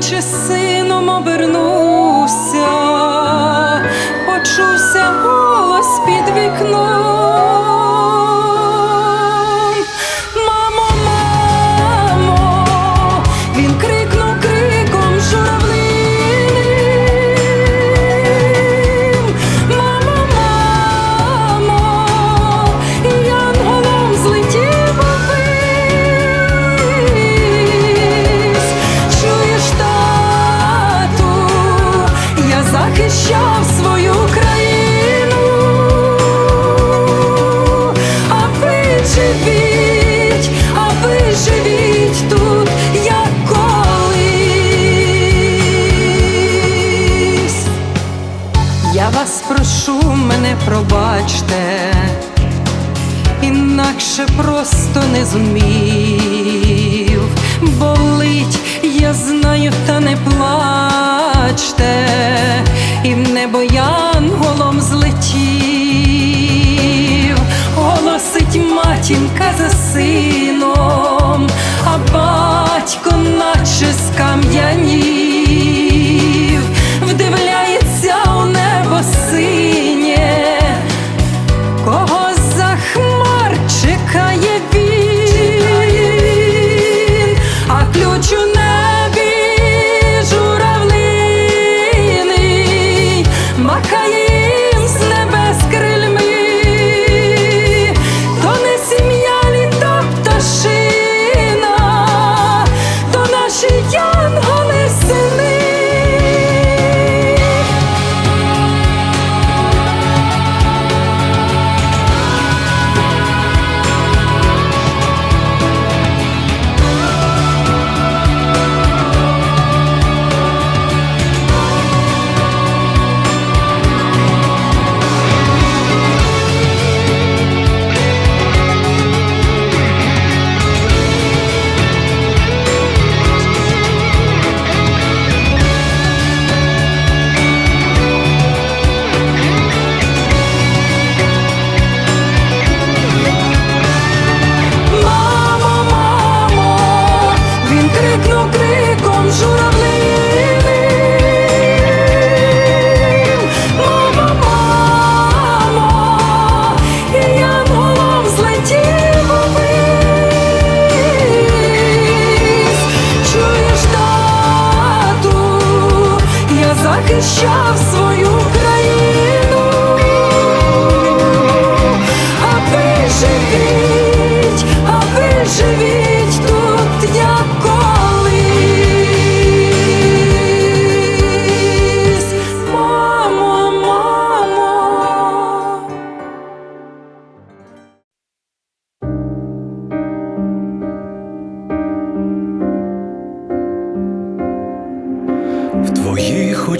іначе сином обернувся, почувся живіть, а ви тут, як. Я вас прошу, мене пробачте, інакше просто не зумів. Болить, я знаю, та не плачте, матінка я в свою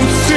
Втратили. Ми пам'ятаємо всі,